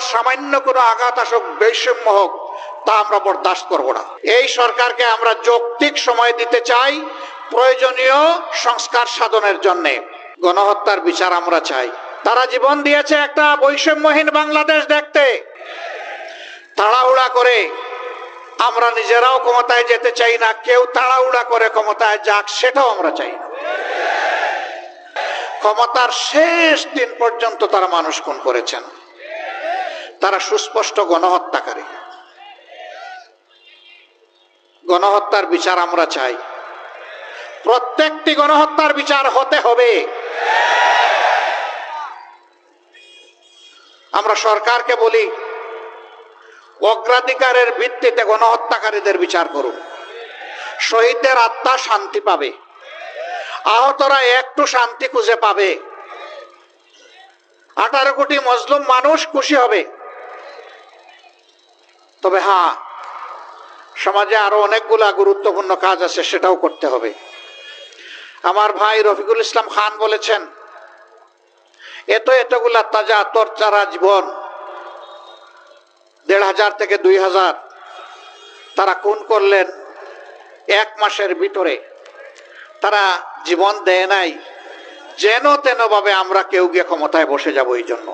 সামান্য কোনো আঘাত আসুক, বৈষম্য হোক, তা আমরা বরদাস্ত করব না। এই সরকারকে আমরা যৌক্তিক সময় দিতে চাই, প্রয়োজনীয় সংস্কার সাধনের জন্য। গণহত্যার বিচার আমরা চাই। তারা জীবন দিয়েছে একটা বৈষম্যহীন বাংলাদেশ দেখতে। তাড়াহুড়া করে আমরা নিজেরাও ক্ষমতায় যেতে চাই না, কেউ তাড়াহুড়া করে ক্ষমতায় যাক, সেটাও আমরা চাই না। ক্ষমতার শেষ দিন পর্যন্ত তারা মানুষ খুন করেছেন। তারা সুস্পষ্ট গণহত্যাকারী। গণহত্যার বিচার আমরা চাই। প্রত্যেকটি গণহত্যার বিচার হতে হবে। আমরা সরকারকে বলি, অগ্রাধিকারের ভিত্তিতে গণহত্যাকারীদের বিচার করুন। শহীদদের আত্মা শান্তি পাবে। আহতরা একটু শান্তি খুঁজে পাবে। আঠারো কোটি মজলুম মানুষ খুশি হবে। তবে হ্যাঁ সমাজে আরও অনেকগুলা গুরুত্বপূর্ণ কাজ আছে, সেটাও করতে হবে। আমার ভাই রফিকুল ইসলাম খান বলেছেন, এত এতগুলা তাজা তরচারা জীবন, দেড় হাজার থেকে দুই হাজার, তারা খুন করলেন এক মাসের ভিতরে। তারা জীবন দেয় নাই, যেন তেন ভাবে আমরা কেউ গিয়ে ক্ষমতায় বসে যাব এই জন্য।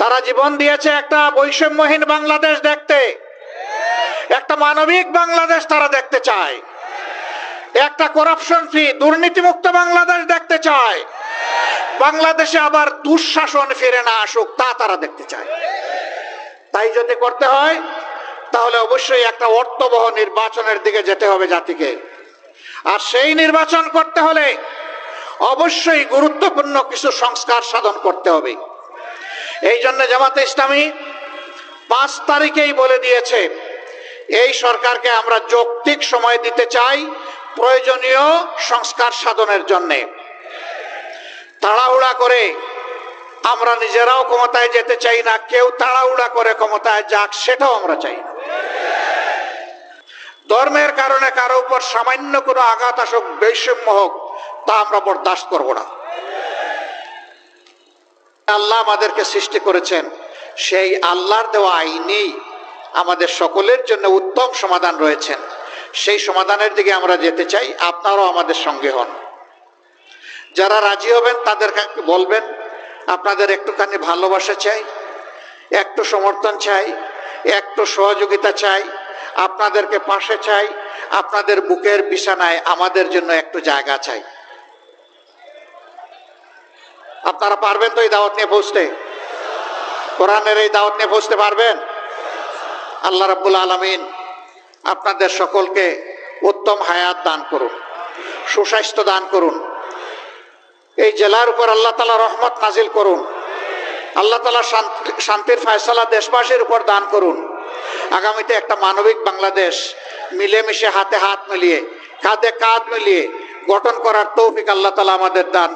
তারা জীবন দিয়েছে একটা বৈষম্যহীন বাংলাদেশ দেখতে। একটা মানবিক বাংলাদেশ তারা দেখতে চায়। একটা করাপশন ফ্রি দুর্নীতিমুক্ত বাংলাদেশ দেখতে চায়। বাংলাদেশে আবার দুঃশাসন ফিরে না আসুক, তা তারা দেখতে চায়। তাই যদি করতে হয়, তাহলে অবশ্যই একটা অর্থবহ নির্বাচনের দিকে যেতে হবে জাতিকে। আর সেই নির্বাচন করতে হলে অবশ্যই গুরুত্বপূর্ণ কিছু সংস্কার সাধন করতে হবে। এই জন্য জামাতে ইসলামী পাঁচ তারিখেই বলে দিয়েছে, এই সরকারকে আমরা যৌক্তিক সময় দিতে চাই প্রয়োজনীয় সংস্কার সাধনের জন্যে। তাড়াহুড়া করে আমরা নিজেরাও ক্ষমতায় যেতে চাই না, কেউ তাড়াহুড়া করে ক্ষমতায় যাক, সেটাও আমরা চাই না। ধর্মের কারণে কারও উপর সামান্য কোনো আঘাত আসুক, বৈষম্য হোক, তা আমরা বরদাস্ত করব না। আল্লাহ আমাদেরকে সৃষ্টি করেছেন। সেই আল্লাহর দেওয়া আইনেই আমাদের সকলের জন্য উত্তম সমাধান রয়েছেন সেই সমাধানের দিকে আমরা যেতে চাই, আপনারাও আমাদের সঙ্গে হন। যারা রাজি হবেন, তাদের বলবেন, আপনাদের একটুখানি ভালোবাসা চাই, একটু সমর্থন চাই, একটু সহযোগিতা চাই, আপনাদেরকে পাশে চাই, আপনাদের বুকের বিছানায় আমাদের জন্য একটু জায়গা চাই। আপনারা পারবেন তো এই দাওয়াত নিয়ে পৌঁছতে কোরআনের এই দাওয়াত নিয়ে পৌঁছতে পারবেন? আল্লাহ রাব্বুল আলমিন আপনাদের সকলকে উত্তম হায়াত দান করুন, সুস্বাস্থ্য দান করুন। এই জেলার উপর আল্লাহ তালা রহমত নাজিল করুন। আল্লাহ তালা শান্তির ফয়সলা দেশবাসীর উপর দান করুন। আগামীতে একটা মানবিক বাংলাদেশ মিলেমিশে হাতে হাত মিলিয়ে, কাঁধে কাঁধ মিলিয়ে গঠন করার তৌফিক আল্লাহ তালা আমাদের দান